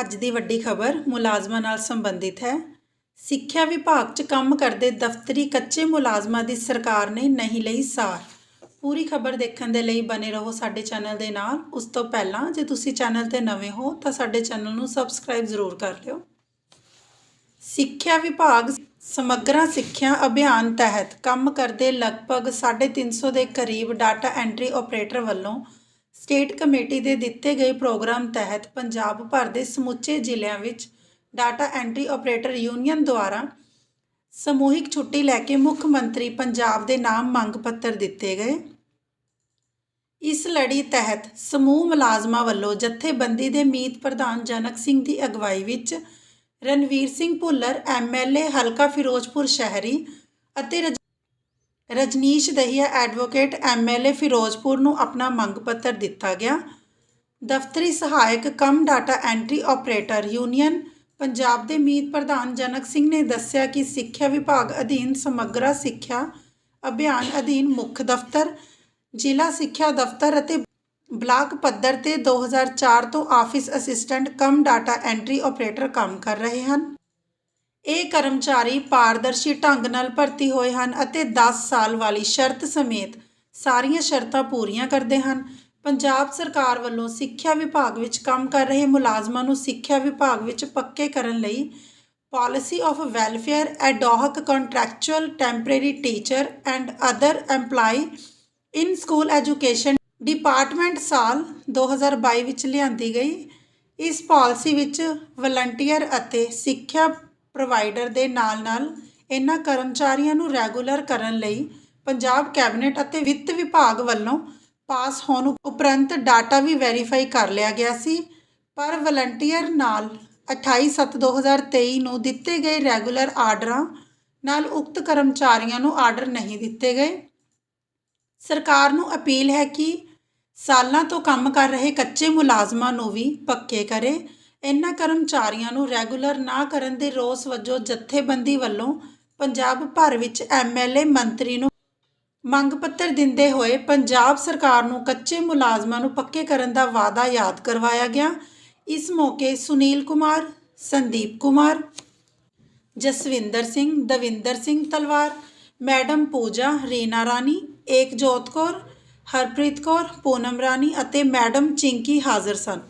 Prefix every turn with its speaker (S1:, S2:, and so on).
S1: ਅੱਜ ਦੀ ਵੱਡੀ ਖਬਰ ਮੁਲਾਜ਼ਮਾਂ ਨਾਲ ਸੰਬੰਧਿਤ ਹੈ। ਸਿੱਖਿਆ ਵਿਭਾਗ 'ਚ ਕੰਮ ਕਰਦੇ ਦਫ਼ਤਰੀ ਕੱਚੇ ਮੁਲਾਜ਼ਮਾਂ ਦੀ ਸਰਕਾਰ ਨੇ ਨਹੀਂ ਲਈ ਸਾਰ। ਪੂਰੀ ਖਬਰ ਦੇਖਣ ਦੇ ਲਈ ਬਨੇ ਰਹੋ ਸਾਡੇ ਚੈਨਲ ਦੇ ਨਾਲ। ਉਸ ਤੋਂ ਪਹਿਲਾਂ ਜੇ ਤੁਸੀਂ ਚੈਨਲ ਤੇ ਨਵੇਂ ਹੋ ਤਾਂ ਸਾਡੇ ਚੈਨਲ ਨੂੰ ਸਬਸਕ੍ਰਾਈਬ ਜ਼ਰੂਰ ਕਰ ਲਿਓ। ਸਿੱਖਿਆ ਵਿਭਾਗ ਸਮਗਰਾ ਸਿੱਖਿਆ ਅਭਿਆਨ ਤਹਿਤ ਕੰਮ ਕਰਦੇ ਲਗਭਗ 350 ਦੇ ਕਰੀਬ ਡਾਟਾ ਐਂਟਰੀ ਆਪਰੇਟਰ ਵੱਲੋਂ ਸਟੇਟ ਕਮੇਟੀ ਦੇ ਦਿੱਤੇ ਗਏ ਪ੍ਰੋਗਰਾਮ ਤਹਿਤ ਪੰਜਾਬ ਭਰ ਦੇ ਸਮੁੱਚੇ ਜ਼ਿਲ੍ਹਿਆਂ ਵਿੱਚ ਡਾਟਾ ਐਂਟਰੀ ਆਪਰੇਟਰ ਯੂਨੀਅਨ ਦੁਆਰਾ ਸਮੂਹਿਕ ਛੁੱਟੀ ਲੈ ਕੇ ਮੁੱਖ ਮੰਤਰੀ ਪੰਜਾਬ ਦੇ ਨਾਮ ਮੰਗ ਪੱਤਰ ਦਿੱਤੇ ਗਏ। ਇਸ ਲੜੀ ਤਹਿਤ ਸਮੂਹ ਮੁਲਾਜ਼ਮਾਂ ਵੱਲੋਂ ਜਥੇਬੰਦੀ ਦੇ ਮੀਤ ਪ੍ਰਧਾਨ ਜਨਕ ਸਿੰਘ ਦੀ ਅਗਵਾਈ ਵਿੱਚ ਰਣਵੀਰ ਸਿੰਘ ਭੁੱਲਰ ਐਮਐਲਏ ਹਲਕਾ ਫਿਰੋਜ਼ਪੁਰ ਸ਼ਹਿਰੀ ਅਤੇ ਰਜ- ਰਜਨੀਸ਼ ਦਹੀਆ ਐਡਵੋਕੇਟ ਐਮਐਲਏ ਫਿਰੋਜ਼ਪੁਰ ਨੂੰ ਆਪਣਾ ਮੰਗ ਪੱਤਰ ਦਿੱਤਾ ਗਿਆ। ਦਫ਼ਤਰੀ ਸਹਾਇਕ cum data entry operator union, Punjab ਦੇ ਮੀਤ ਪ੍ਰਧਾਨ ਜਨਕ ਸਿੰਘ ਨੇ ਦੱਸਿਆ ਕਿ ਸਿੱਖਿਆ ਵਿਭਾਗ ਅਧੀਨ ਸਮਗਰਾ ਸਿੱਖਿਆ ਅਭਿਆਨ ਅਧੀਨ ਮੁੱਖ ਦਫ਼ਤਰ, ਜ਼ਿਲ੍ਹਾ ਸਿੱਖਿਆ ਦਫ਼ਤਰ ਅਤੇ ਬਲਾਕ ਪੱਧਰ ਤੇ 2004 ਤੋਂ office assistant cum data entry operator ਕੰਮ ਕਰ ਰਹੇ ਹਨ। ਇਹ ਕਰਮਚਾਰੀ ਪਾਰਦਰਸ਼ੀ ਢੰਗ ਨਾਲ ਭਰਤੀ ਹੋਏ ਹਨ ਅਤੇ 10 ਸਾਲ ਵਾਲੀ ਸ਼ਰਤ ਸਮੇਤ ਸਾਰੀਆਂ ਸ਼ਰਤਾਂ ਪੂਰੀਆਂ ਕਰਦੇ ਹਨ। ਪੰਜਾਬ ਸਰਕਾਰ ਵੱਲੋਂ ਸਿੱਖਿਆ ਵਿਭਾਗ ਵਿੱਚ ਕੰਮ ਕਰ ਰਹੇ ਮੁਲਾਜ਼ਮਾਂ ਨੂੰ ਸਿੱਖਿਆ ਵਿਭਾਗ ਵਿੱਚ ਪੱਕੇ ਕਰਨ ਲਈ policy of welfare ad hoc contractual temporary teacher and other EMPLOYE in school education department ਸਾਲ 2022 ਵਿੱਚ ਲਿਆਂਦੀ ਗਈ। ਇਸ ਪਾਲਿਸੀ ਵਿੱਚ ਵਲੰਟੀਅਰ ਅਤੇ ਸਿੱਖਿਆ ਪ੍ਰੋਵਾਈਡਰ ਦੇ ਨਾਲ-ਨਾਲ ਇਹਨਾਂ ਕਰਮਚਾਰੀਆਂ ਨੂੰ ਰੈਗੂਲਰ ਕਰਨ ਲਈ ਪੰਜਾਬ ਕੈਬਨਿਟ ਅਤੇ ਵਿੱਤ ਵਿਭਾਗ ਵੱਲੋਂ ਪਾਸ ਹੋਣ ਉਪਰੰਤ ਡਾਟਾ ਵੀ ਵੈਰੀਫਾਈ ਕਰ ਲਿਆ ਗਿਆ ਸੀ। ਪਰ ਵਲੰਟੀਅਰ ਨਾਲ 28/7/2023 ਨੂੰ ਦਿੱਤੇ ਗਏ ਰੈਗੂਲਰ ਆਰਡਰਾਂ ਨਾਲ ਉਕਤ ਕਰਮਚਾਰੀਆਂ ਨੂੰ ਆਰਡਰ ਨਹੀਂ ਦਿੱਤੇ ਗਏ। ਸਰਕਾਰ ਨੂੰ ਅਪੀਲ ਹੈ ਕਿ ਸਾਲਾਂ ਤੋਂ ਕੰਮ ਕਰ ਰਹੇ ਕੱਚੇ ਮੁਲਾਜ਼ਮਾਂ ਨੂੰ ਵੀ ਪੱਕੇ ਕਰੇ। ਇਹਨਾਂ ਕਰਮਚਾਰੀਆਂ ਨੂੰ ਰੈਗੂਲਰ ਨਾ ਕਰਨ ਦੇ ਰੋਸ ਵਜੋਂ ਜਥੇਬੰਦੀ ਵੱਲੋਂ ਪੰਜਾਬ ਭਰ ਵਿੱਚ ਐਮਐਲਏ ਮੰਤਰੀ ਨੂੰ ਮੰਗ ਪੱਤਰ ਦਿੰਦੇ ਹੋਏ ਪੰਜਾਬ ਸਰਕਾਰ ਨੂੰ ਕੱਚੇ ਮੁਲਾਜ਼ਮਾਂ ਨੂੰ ਪੱਕੇ ਕਰਨ ਦਾ ਵਾਅਦਾ ਯਾਦ ਕਰਵਾਇਆ ਗਿਆ। ਇਸ ਮੌਕੇ ਸੁਨੀਲ ਕੁਮਾਰ, ਸੰਦੀਪ ਕੁਮਾਰ, ਜਸਵਿੰਦਰ ਸਿੰਘ, ਦਵਿੰਦਰ ਸਿੰਘ ਤਲਵਾਰ, ਮੈਡਮ ਪੂਜਾ, ਰੀਨਾ ਰਾਣੀ, ਏਕਜੋਤ ਕੌਰ, ਹਰਪ੍ਰੀਤ ਕੌਰ, ਪੂਨਮ ਰਾਣੀ ਅਤੇ ਮੈਡਮ ਚਿੰਕੀ ਹਾਜ਼ਰ ਸਨ।